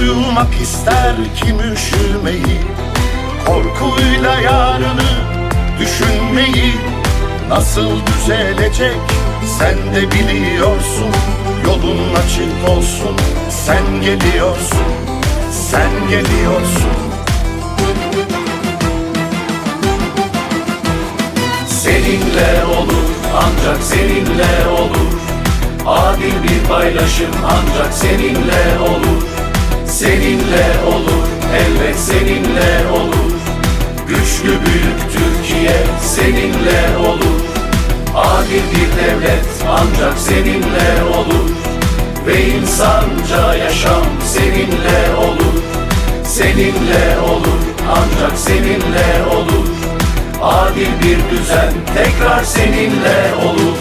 Uyumak ister kim üşümeyi Korkuyla yarını düşünmeyi Nasıl düzelecek? Sen de biliyorsun Yolun açık olsun. Sen geliyorsun Sen geliyorsun. Seninle olur ancak seninle olur. Adil bir paylaşım ancak seninle olur seninle olur. Güçlü büyük Türkiye seninle olur. Adil bir devlet ancak seninle olur. Ve insanca yaşam seninle olur. Seninle olur ancak seninle olur. Adil bir düzen tekrar seninle olur